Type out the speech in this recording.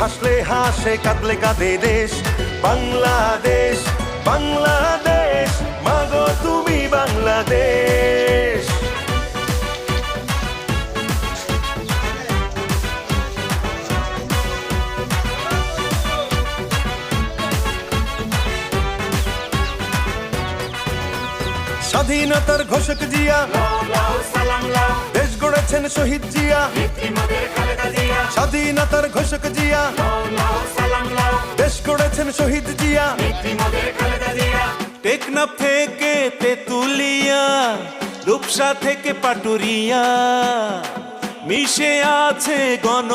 হাসলে হাসে কাঁদলে কাঁদে দেশ। বাংলাদেশ বাংলাদেশ মাগো তুমি বাংলাদেশ। স্বাধীনতার ঘোষক জিয়া দেশ গড়েছেন শহীদ জিয়া। স্বাধীনতার ঘোষক জিয়া। দেশ করেছেন শহীদ জিয়া। টেকনাফ থেকে তেতুলিয়া রূপসা থেকে পাটুরিয়া মিশে আছে গণ